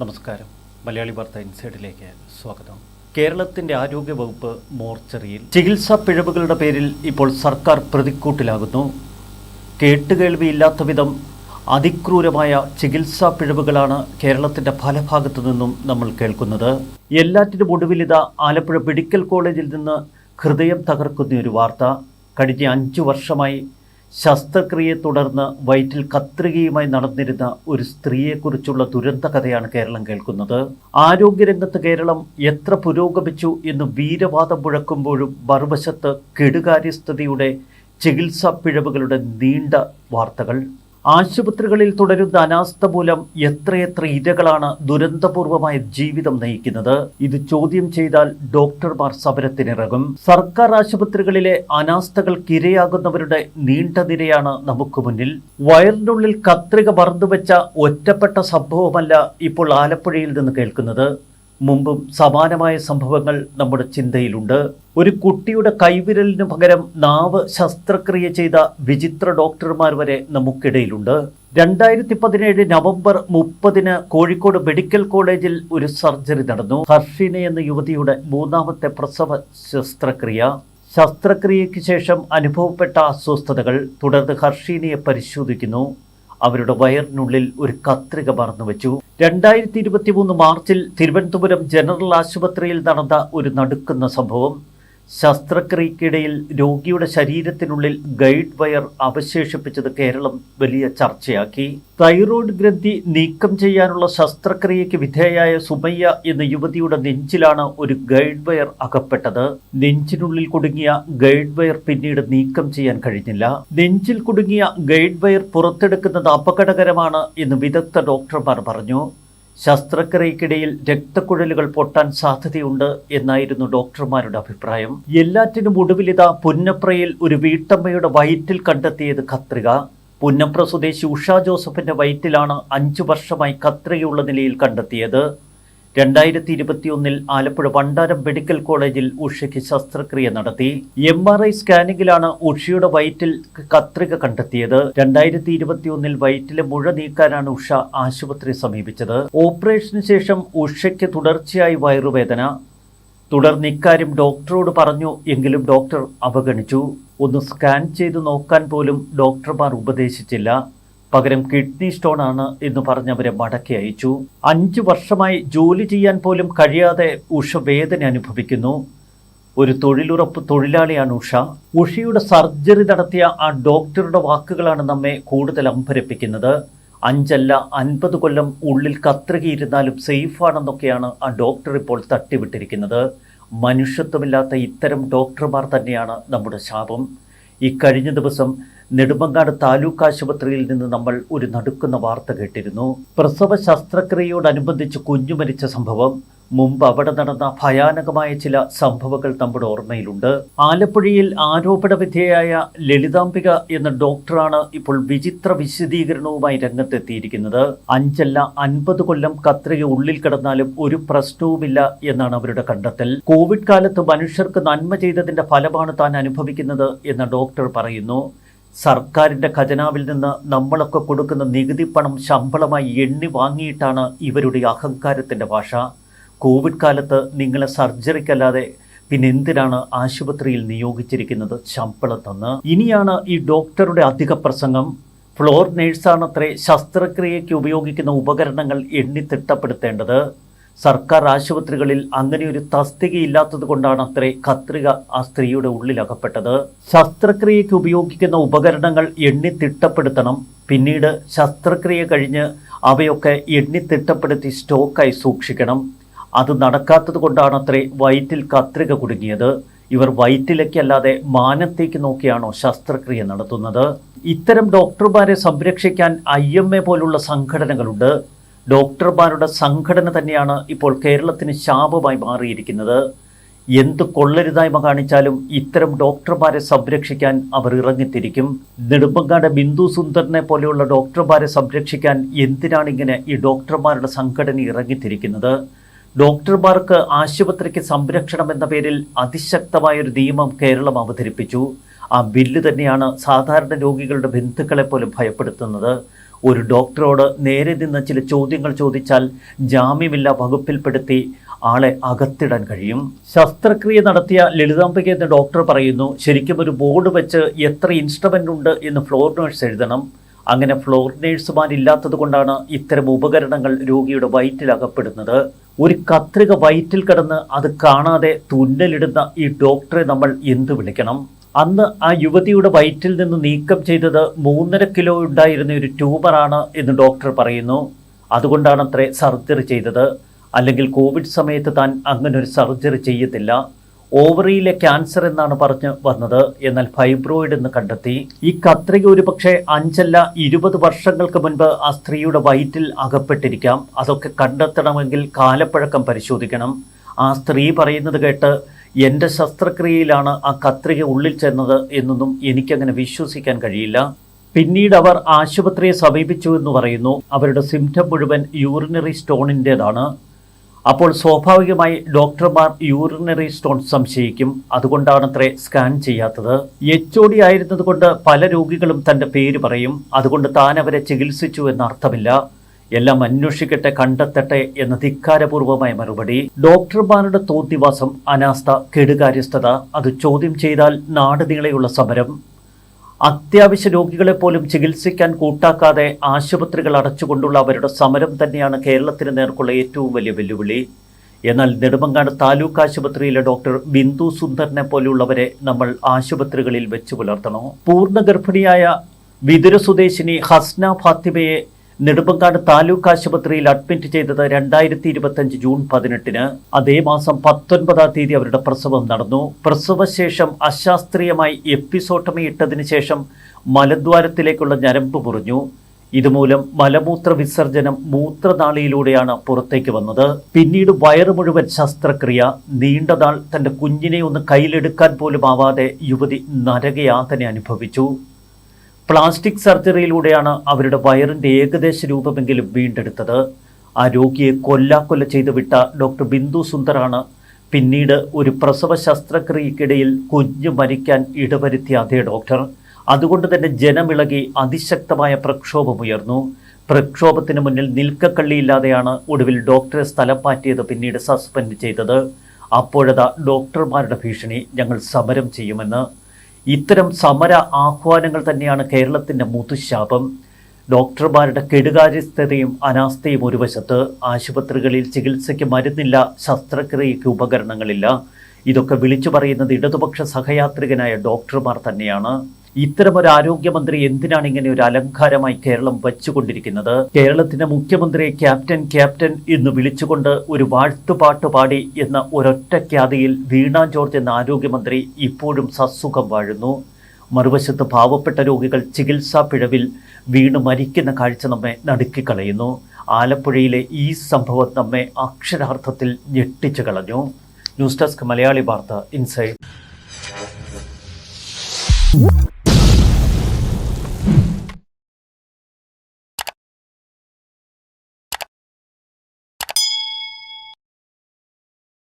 നമസ്കാരം. മലയാളി വാർത്ത ഇൻസൈഡിലേക്ക് സ്വാഗതം. കേരളത്തിന്റെ ആരോഗ്യ വകുപ്പ് മോർച്ചറിയിൽ ചികിത്സാ പിഴവുകളുടെ പേരിൽ ഇപ്പോൾ സർക്കാർ പ്രതിക്കൂട്ടിലാകുന്നു. കേട്ടുകേൾവിയില്ലാത്ത വിധം അതിക്രൂരമായ ചികിത്സാ പിഴവുകളാണ് കേരളത്തിന്റെ പല ഭാഗത്തു നിന്നും നമ്മൾ കേൾക്കുന്നത്. എല്ലാറ്റിനും ഒടുവിലിത ആലപ്പുഴ മെഡിക്കൽ കോളേജിൽ നിന്ന് ഹൃദയം തകർക്കുന്ന ഒരു വാർത്ത. കഴിഞ്ഞ അഞ്ചു വർഷമായി ശസ്ത്രക്രിയയെ തുടർന്ന് വയറ്റിൽ കത്രികയുമായി നടന്നിരുന്ന ഒരു സ്ത്രീയെക്കുറിച്ചുള്ള ദുരന്ത കഥയാണ് കേരളം കേൾക്കുന്നത്. ആരോഗ്യരംഗത്ത് കേരളം എത്ര പുരോഗമിച്ചു എന്ന് വീരവാദം മുഴക്കുമ്പോഴും മറുവശത്ത് കെടുകാര്യസ്ഥതയുടെ ചികിത്സാ പിഴവുകളുടെ നീണ്ട വാർത്തകൾ. ആശുപത്രികളിൽ തുടരുന്ന അനാസ്ഥ മൂലം എത്രയെത്ര ഇരകളാണ് ദുരന്തപൂർവമായ ജീവിതം നയിക്കുന്നത്? ഇത് ചോദ്യം ചെയ്താൽ ഡോക്ടർമാർ സമരത്തിനിറങ്ങും. സർക്കാർ ആശുപത്രികളിലെ അനാസ്ഥകൾക്കിരയാകുന്നവരുടെ നീണ്ട നിരയാണ് നമുക്ക് മുന്നിൽ. വയറിനുള്ളിൽ കത്രിക മറന്നുവെച്ച ഒറ്റപ്പെട്ട സംഭവമല്ല ഇപ്പോൾ ആലപ്പുഴയിൽ നിന്ന് കേൾക്കുന്നത്. മുമ്പും സമാനമായ സംഭവങ്ങൾ നമ്മുടെ ചിന്തയിലുണ്ട്. ഒരു കുട്ടിയുടെ കൈവിരലിന് പകരം നാവ് ശസ്ത്രക്രിയ ചെയ്ത വിചിത്ര ഡോക്ടർമാർ വരെ നമുക്കിടയിലുണ്ട്. രണ്ടായിരത്തി പതിനേഴ് നവംബർ മുപ്പതിന് കോഴിക്കോട് മെഡിക്കൽ കോളേജിൽ ഒരു സർജറി നടന്നു. ഹർഷിന എന്ന യുവതിയുടെ മൂന്നാമത്തെ പ്രസവ ശസ്ത്രക്രിയ. ശസ്ത്രക്രിയയ്ക്ക് ശേഷം അനുഭവപ്പെട്ട അസ്വസ്ഥതകൾ തുടർന്ന് ഹർഷീനയെ പരിശോധിക്കുന്നു. അവരുടെ വയറിനുള്ളിൽ ഒരു കത്രിക മറന്നു വെച്ചു. രണ്ടായിരത്തി ഇരുപത്തി മൂന്ന് മാർച്ചിൽ തിരുവനന്തപുരം ജനറൽ ആശുപത്രിയിൽ നടന്ന ഒരു നടുക്കുന്ന സംഭവം ശസ്ത്രക്രിയക്കിടയിൽ രോഗിയുടെ ശരീരത്തിനുള്ളിൽ ഗൈഡ് വയർ അവശേഷിപ്പിച്ചത് കേരളം വലിയ ചർച്ചയാക്കി. തൈറോയ്ഡ് ഗ്രന്ഥി നീക്കം ചെയ്യാനുള്ള ശസ്ത്രക്രിയയ്ക്ക് വിധേയായ സുമയ്യ എന്ന യുവതിയുടെ നെഞ്ചിലാണ് ഒരു ഗൈഡ് വയർ അകപ്പെട്ടത്. നെഞ്ചിനുള്ളിൽ കുടുങ്ങിയ ഗൈഡ് വയർ പിന്നീട് നീക്കം ചെയ്യാൻ കഴിഞ്ഞില്ല. നെഞ്ചിൽ കുടുങ്ങിയ ഗൈഡ് വയർ പുറത്തെടുക്കുന്നത് അപകടകരമാണ് എന്ന് വിദഗ്ധ ഡോക്ടർമാർ പറഞ്ഞു. ശസ്ത്രക്രിയക്കിടയിൽ രക്തക്കുഴലുകൾ പൊട്ടാൻ സാധ്യതയുണ്ട് എന്നായിരുന്നു ഡോക്ടർമാരുടെ അഭിപ്രായം. എല്ലാറ്റിനും ഒടുവിലിത പുന്നപ്രയിൽ ഒരു വീട്ടമ്മയുടെ വയറ്റിൽ കണ്ടെത്തിയത് കത്രിക. പുന്നപ്ര സ്വദേശി ഉഷ ജോസഫിന്റെ വയറ്റിലാണ് അഞ്ചു വർഷമായി കത്രികയുള്ള നിലയിൽ കണ്ടെത്തിയത്. രണ്ടായിരത്തി ഇരുപത്തിയൊന്നിൽ ആലപ്പുഴ വണ്ടാരം മെഡിക്കൽ കോളേജിൽ ഉഷയ്ക്ക് ശസ്ത്രക്രിയ നടത്തി. എം ആർ ഐ സ്കാനിങ്ങിലാണ് ഉഷയുടെ വയറ്റിൽ കത്രിക കണ്ടെത്തിയത്. രണ്ടായിരത്തി ഇരുപത്തിയൊന്നിൽ വയറ്റിലെ മുഴ നീക്കാനാണ് ഉഷ ആശുപത്രി സമീപിച്ചത്. ഓപ്പറേഷന് ശേഷം ഉഷയ്ക്ക് തുടർച്ചയായി വയറുവേദന. തുടർന്ന് ഇക്കാര്യം ഡോക്ടറോട് പറഞ്ഞു എങ്കിലും ഡോക്ടർ അവഗണിച്ചു. ഒന്ന് സ്കാൻ ചെയ്തു നോക്കാൻ പോലും ഡോക്ടർമാർ ഉപദേശിച്ചില്ല. പകരം കിഡ്നി സ്റ്റോൺ ആണ് എന്ന് പറഞ്ഞവരെ മടക്കി അയച്ചു. അഞ്ചു വർഷമായി ജോലി ചെയ്യാൻ പോലും കഴിയാതെ ഉഷ വേദന അനുഭവിക്കുന്നു. ഒരു തൊഴിലുറപ്പ് തൊഴിലാളിയാണ് ഉഷ. ഉഷയുടെ സർജറി നടത്തിയ ആ ഡോക്ടറുടെ വാക്കുകളാണ് നമ്മെ കൂടുതൽ അമ്പരപ്പിക്കുന്നത്. അഞ്ചല്ല അൻപത് കൊല്ലം ഉള്ളിൽ കത്രികയിരുന്നാലും സേഫാണെന്നൊക്കെയാണ് ആ ഡോക്ടർ ഇപ്പോൾ തട്ടിവിട്ടിരിക്കുന്നത്. മനുഷ്യത്വമില്ലാത്ത ഇത്തരം ഡോക്ടർമാർ തന്നെയാണ് നമ്മുടെ ശാപം. ഈ കഴിഞ്ഞ ദിവസം നെടുമങ്ങാട് താലൂക്ക് ആശുപത്രിയിൽ നിന്ന് നമ്മൾ ഒരു നടുക്കുന്ന വാർത്ത കേട്ടിരുന്നു. പ്രസവ ശസ്ത്രക്രിയയോടനുബന്ധിച്ച് കുഞ്ഞു മരിച്ച സംഭവം. മുമ്പ് അവിടെ നടന്ന ഭയാനകമായ ചില സംഭവങ്ങൾ നമ്മുടെ ഓർമ്മയിലുണ്ട്. ആലപ്പുഴയിൽ ആരോപണ വിധേയായ ലളിതാംബിക എന്ന ഡോക്ടറാണ് ഇപ്പോൾ വിചിത്ര വിശദീകരണവുമായി രംഗത്തെത്തിയിരിക്കുന്നത്. അഞ്ചല്ല അൻപത് കൊല്ലം കത്രിക ഉള്ളിൽ കിടന്നാലും ഒരു പ്രശ്നവുമില്ല എന്നാണ് അവരുടെ കണ്ടെത്തൽ. കോവിഡ് കാലത്ത് മനുഷ്യർക്ക് നന്മ ചെയ്തതിന്റെ ഫലമാണ് താൻ അനുഭവിക്കുന്നത് എന്ന ഡോക്ടർ പറയുന്നു. സർക്കാരിന്റെ ഖജനാവിൽ നിന്ന് നമ്മളൊക്കെ കൊടുക്കുന്ന നികുതി പണം ശമ്പളമായി എണ്ണി വാങ്ങിയിട്ടാണ് ഇവരുടെ അഹങ്കാരത്തിന്റെ ഭാഷ. കോവിഡ് കാലത്ത് നിങ്ങളെ സർജറിക്കല്ലാതെ പിന്നെ എന്തിനാണ് ആശുപത്രിയിൽ നിയോഗിച്ചിരിക്കുന്നത് ശമ്പളം ഇനിയാണ് ഈ ഡോക്ടറുടെ അധിക പ്രസംഗം. ഫ്ലോർ നേഴ്സാണത്രേ ശസ്ത്രക്രിയയ്ക്ക് ഉപയോഗിക്കുന്ന ഉപകരണങ്ങൾ എണ്ണി തിട്ടപ്പെടുത്തേണ്ടത് സർക്കാർ ആശുപത്രികളിൽ അങ്ങനെ ഒരു തസ്തികയില്ലാത്തത് കൊണ്ടാണ് അത്രേ കത്രിക ആ സ്ത്രീയുടെ ഉള്ളിലകപ്പെട്ടത്. ശസ്ത്രക്രിയയ്ക്ക് ഉപയോഗിക്കുന്ന ഉപകരണങ്ങൾ എണ്ണി തിട്ടപ്പെടുത്തണം. പിന്നീട് ശസ്ത്രക്രിയ കഴിഞ്ഞ് അവയൊക്കെ എണ്ണി തിട്ടപ്പെടുത്തി സ്റ്റോക്കായി സൂക്ഷിക്കണം. അത് നടക്കാത്തത് കൊണ്ടാണ് അത്രേ വയറ്റിൽ കത്രിക കുടുങ്ങിയത്. ഇവർ വയറ്റിലേക്കല്ലാതെ മാനത്തേക്ക് നോക്കിയാണോ ശസ്ത്രക്രിയ നടത്തുന്നത്. ഇത്തരം ഡോക്ടർമാരെ സംരക്ഷിക്കാൻ ഐ എം എ പോലുള്ള സംഘടനകളുണ്ട്. ഡോക്ടർമാരുടെ സംഘടന തന്നെയാണ് ഇപ്പോൾ കേരളത്തിന് ശാപമായി മാറിയിരിക്കുന്നത്. എന്ത് കൊള്ളരുതായ്മ കാണിച്ചാലും ഇത്തരം ഡോക്ടർമാരെ സംരക്ഷിക്കാൻ അവർ ഇറങ്ങിത്തിരിക്കും. നെടുമ്പങ്ങാട് ബിന്ദു സുന്ദറിനെ പോലെയുള്ള ഡോക്ടർമാരെ സംരക്ഷിക്കാൻ എന്തിനാണിങ്ങനെ ഈ ഡോക്ടർമാരുടെ സംഘടന ഇറങ്ങിത്തിരിക്കുന്നത്? ഡോക്ടർമാർക്ക് ആശുപത്രിക്ക് സംരക്ഷണം എന്ന പേരിൽ അതിശക്തമായൊരു നിയമം കേരളം അവതരിപ്പിച്ചു. ആ ബില്ല് തന്നെയാണ് സാധാരണ രോഗികളുടെ ബന്ധുക്കളെ പോലും ഭയപ്പെടുത്തുന്നത്. ഒരു ഡോക്ടറോട് നേരെ നിന്ന് ചില ചോദ്യങ്ങൾ ചോദിച്ചാൽ ജാമ്യമില്ല വകുപ്പിൽപ്പെടുത്തി ആളെ അകത്തിടാൻ കഴിയും. ശസ്ത്രക്രിയ നടത്തിയ ലളിതാംബിക എന്ന ഡോക്ടർ പറയുന്നു ശരിക്കും ഒരു ബോർഡ് വെച്ച് എത്ര ഇൻസ്ട്രുമെന്റ് ഉണ്ട് എന്ന് ഫ്ലോർ നേഴ്സ് എഴുതണം. അങ്ങനെ ഫ്ലോർ നേഴ്സുമാരില്ലാത്തത് കൊണ്ടാണ് ഇത്തരം ഉപകരണങ്ങൾ രോഗിയുടെ വയറ്റിൽ അകപ്പെടുന്നത്. ഒരു കത്രിക വയറ്റിൽ കിടന്ന് അത് കാണാതെ തുന്നലിടുന്ന ഈ ഡോക്ടറെ നമ്മൾ എന്തു വിളിക്കണം? അന്ന് ആ യുവതിയുടെ വയറ്റിൽ നിന്ന് നീക്കം ചെയ്തത് മൂന്നര കിലോ ഉണ്ടായിരുന്ന ഒരു ട്യൂമറാണ് എന്ന് ഡോക്ടർ പറയുന്നു. അതുകൊണ്ടാണ് അത്രേ സർജറി ചെയ്തത്. അല്ലെങ്കിൽ കോവിഡ് സമയത്ത് താൻ അങ്ങനെ ഒരു സർജറി ചെയ്യത്തില്ല. ഓവറിയിലെ ക്യാൻസർ എന്നാണ് പറഞ്ഞ് വന്നത്. എന്നാൽ ഫൈബ്രോയിഡ് എന്ന് കണ്ടെത്തി. ഈ കത്രിക ഒരു പക്ഷേ അഞ്ചല്ല ഇരുപത് വർഷങ്ങൾക്ക് മുൻപ് ആ സ്ത്രീയുടെ വയറ്റിൽ അകപ്പെട്ടിരിക്കാം. അതൊക്കെ കണ്ടെത്തണമെങ്കിൽ കാലപ്പഴക്കം പരിശോധിക്കണം. ആ സ്ത്രീ പറയുന്നത് കേട്ട് എന്റെ ശസ്ത്രക്രിയയിലാണ് ആ കത്രിക ഉള്ളിൽ ചെന്നത് എന്നൊന്നും എനിക്കങ്ങനെ വിശ്വസിക്കാൻ കഴിയില്ല. പിന്നീട് അവർ ആശുപത്രിയെ സമീപിച്ചു എന്ന് പറയുന്നു. അവരുടെ സിംറ്റം മുഴുവൻ യൂറിനറി സ്റ്റോണിന്റേതാണ് അപ്പോൾ സ്വാഭാവികമായി ഡോക്ടർമാർ യൂറിനറി സ്റ്റോൺ സംശയിക്കും. അതുകൊണ്ടാണത്രേ സ്കാൻ ചെയ്യാത്തത്. എച്ച് ഒ ഡി ആയിരുന്നതുകൊണ്ട് പല രോഗികളും തന്റെ പേര് പറയും. അതുകൊണ്ട് താൻ അവരെ ചികിത്സിച്ചു എന്ന അർത്ഥമില്ല എല്ലാം അന്വേഷിക്കട്ടെ കണ്ടെത്തട്ടെ എന്ന ധിക്കാരപൂർവമായ മറുപടി. ഡോക്ടർമാരുടെ തോന്നിവാസം അനാസ്ഥ കെടുകാര്യസ്ഥത അത് ചോദ്യം ചെയ്താൽ നാട് നീളെയുള്ള സമരം. അത്യാവശ്യ രോഗികളെ പോലും ചികിത്സിക്കാൻ കൂട്ടാക്കാതെ ആശുപത്രികൾ അടച്ചുകൊണ്ടുള്ള അവരുടെ സമരം തന്നെയാണ് കേരളത്തിന് നേർക്കുള്ള ഏറ്റവും വലിയ വെല്ലുവിളി. എന്നാൽ നെടുമങ്ങാട് താലൂക്ക് ആശുപത്രിയിലെ ഡോക്ടർ ബിന്ദു സുന്ദറിനെ പോലെയുള്ളവരെ നമ്മൾ ആശുപത്രികളിൽ വെച്ചു പുലർത്തണോ? പൂർണ ഗർഭിണിയായ വിതുര സ്വദേശിനി ഹസ്ന ഫാത്തിമയെ നെടുമ്പങ്കാട് താലൂക്ക് ആശുപത്രിയിൽ അഡ്മിറ്റ് ചെയ്തത് രണ്ടായിരത്തി ഇരുപത്തഞ്ച് ജൂൺ പതിനെട്ടിന്. അതേ മാസം പത്തൊൻപതാം തീയതി അവരുടെ പ്രസവം നടന്നു. പ്രസവശേഷം അശാസ്ത്രീയമായി എപ്പിസോട്ടമി ഇട്ടതിനു ശേഷം മലദ്വാരത്തിലേക്കുള്ള ഞരമ്പ് മുറിഞ്ഞു. ഇതുമൂലം മലമൂത്ര വിസർജനം മൂത്രനാളിയിലൂടെയാണ് പുറത്തേക്ക് വന്നത്. പിന്നീട് വയറ് മുഴുവൻ ശസ്ത്രക്രിയ. നീണ്ടതാൾ തന്റെ കുഞ്ഞിനെ ഒന്ന് കയ്യിലെടുക്കാൻ പോലും ആവാതെ യുവതി നരകയാതനെ അനുഭവിച്ചു. പ്ലാസ്റ്റിക് സർജറിയിലൂടെയാണ് അവരുടെ വയറിന്റെ ഏകദേശ രൂപമെങ്കിലും വീണ്ടെടുത്തത്. ആ രോഗിയെ കൊല്ലാക്കൊല്ല ചെയ്തു വിട്ട ഡോക്ടർ ബിന്ദു സുന്ദറാണ് പിന്നീട് ഒരു പ്രസവ ശസ്ത്രക്രിയക്കിടയിൽ കുഞ്ഞ് മരിക്കാൻ ഇടവരുത്തിയ അതേ ഡോക്ടർ. അതുകൊണ്ട് തന്നെ ജനമിളകി അതിശക്തമായ പ്രക്ഷോഭമുയർന്നു പ്രക്ഷോഭത്തിന് മുന്നിൽ നിൽക്കക്കള്ളിയില്ലാതെയാണ് ഒടുവിൽ ഡോക്ടറെ സ്ഥലം മാറ്റിയത് പിന്നീട് സസ്പെൻഡ് ചെയ്തത്. അപ്പോഴതാ ഡോക്ടർമാരുടെ ഭീഷണി ഞങ്ങൾ സമരം ചെയ്യുമെന്ന് ഇത്തരം സമര ആഹ്വാനങ്ങൾ തന്നെയാണ് കേരളത്തിന്റെ മുതുശാപം ഡോക്ടർമാരുടെ കെടുകാര്യസ്ഥതയും അനാസ്ഥയും ഒരു വശത്ത് ആശുപത്രികളിൽ ചികിത്സയ്ക്ക് മരുന്നില്ല ശസ്ത്രക്രിയയ്ക്ക് ഉപകരണങ്ങളില്ല. ഇതൊക്കെ വിളിച്ചു പറയുന്നത് ഇടതുപക്ഷ സഹയാത്രികനായ ഡോക്ടർമാർ തന്നെയാണ്. ഇത്തരമൊരു ആരോഗ്യമന്ത്രി എന്തിനാണ് ഇങ്ങനെ ഒരു അലങ്കാരമായി കേരളം വച്ചുകൊണ്ടിരിക്കുന്നത്? കേരളത്തിന്റെ മുഖ്യമന്ത്രിയെ ക്യാപ്റ്റൻ ക്യാപ്റ്റൻ എന്ന് വിളിച്ചുകൊണ്ട് ഒരു വാഴ്ത്തുപാട്ട് പാടി എന്ന ഒരൊറ്റ ഖ്യാതിയിൽ വീണ ജോർജ് എന്ന ആരോഗ്യമന്ത്രി ഇപ്പോഴും സസുഖം വാഴുന്നു. മറുവശത്ത് പാവപ്പെട്ട രോഗികൾ ചികിത്സാ പിഴവിൽ വീണ് മരിക്കുന്ന കാഴ്ച നമ്മെ നടുക്കിക്കളയുന്നു. ആലപ്പുഴയിലെ ഈ സംഭവം നമ്മെ അക്ഷരാർത്ഥത്തിൽ ഞെട്ടിച്ചു കളഞ്ഞു. ന്യൂസ് ഡെസ്ക് മലയാളി വാർത്ത ഇൻസൈഡ്.